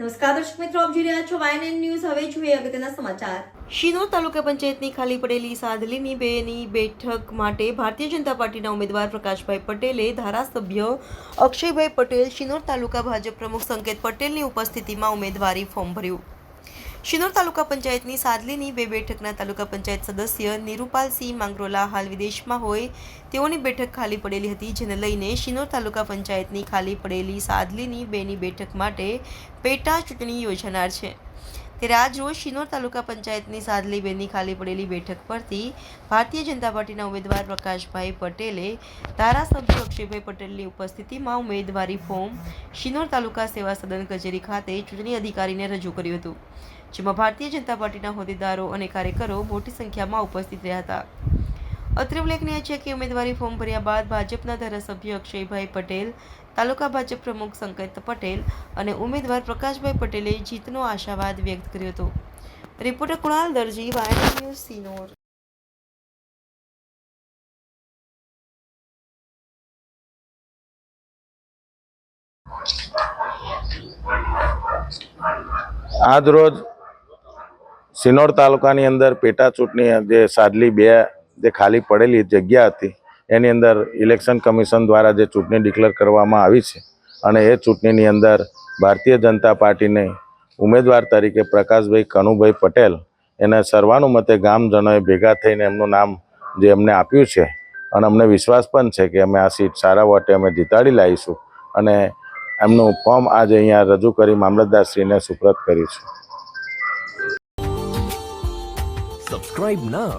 નમસ્કાર, દર્શક મિત્રો, આપ જોઈ રહ્યા છો વાયન ન્યૂઝ હવે જોઈએ અગત્યના સમાચાર. શિનોર તાલુકા પંચાયતની ખાલી પડેલી સાદલીની બેની બેઠક માટે ભારતીય જનતા પાર્ટીના ઉમેદવાર પ્રકાશભાઈ પટેલે ધારાસભ્ય અક્ષયભાઈ પટેલ, શિનોર તાલુકા ભાજપ પ્રમુખ સંકેત પટેલની ઉપસ્થિતિમાં ઉમેદવારી ફોર્મ ભર્યું. શિનોર તાલુકા પંચાયતની સાદલીની બે બેઠકના તાલુકા પંચાયત સદસ્ય નિરૂપાલસિંહ માંગરોલા હાલ વિદેશમાં હોય તેઓની બેઠક ખાલી પડેલી હતી, જેને લઈને શિનોર તાલુકા પંચાયતની ખાલી પડેલી સાદલીની બેની બેઠક માટે પેટા ચૂંટણી યોજાનાર છે. ત્યારે આજ રોજ શિનોર તાલુકા પંચાયતની સાદલી બેની ખાલી પડેલી બેઠક પરથી ભારતીય જનતા પાર્ટીના ઉમેદવાર પ્રકાશભાઈ પટેલે, ધારાસભ્ય અક્ષયભાઈ પટેલની ઉપસ્થિતિમાં ઉમેદવારી ફોર્મ શિનોર તાલુકા સેવા સદન કચેરી ખાતે ચૂંટણી અધિકારીને રજૂ કર્યું હતું, જેમાં ભારતીય જનતા પાર્ટીના હોદ્દેદારો અને કાર્યકરો મોટી સંખ્યામાં ઉપસ્થિત રહ્યા હતા. અત્રે ઉલ્લેખનીય છે કે ઉમેદવારી ફોર્મ ભર્યા બાદ ભાજપના ધારાસભ્ય અક્ષયભાઈ પટેલ, તાલુકા ભાજપ પ્રમુખ સંકેત પટેલ અને ઉમેદવાર પ્રકાશભાઈ પટેલે જીતનો આશાવાદ વ્યક્ત કર્યો હતો. રિપોર્ટર કુણાલ દરજી વાયન ન્યૂઝ સિનોર. આજ રોજ સિનોર તાલુકાની અંદર પેટા ચૂંટણી જે સાદલી બે જે ખાલી પડેલી જગ્યા હતી, એની અંદર ઇલેક્શન કમિશન દ્વારા જે ચૂંટણી ડિક્લેર કરવામાં આવી છે અને એ ચૂંટણીની અંદર ભારતીય જનતા પાર્ટીને ઉમેદવાર તરીકે પ્રકાશભાઈ કનુભાઈ પટેલ એને સર્વાનુમતે ગામજનોએ ભેગા થઈને એમનું નામ જે એમને આપ્યું છે અને અમને વિશ્વાસ પણ છે કે અમે આ સીટ સારા વોટે અમે જીતાડી લાવીશું અને એમનું ફોર્મ આજે અહીંયા રજૂ કરી મામલતદારશ્રીને સુપ્રત કરીશું. Subscribe now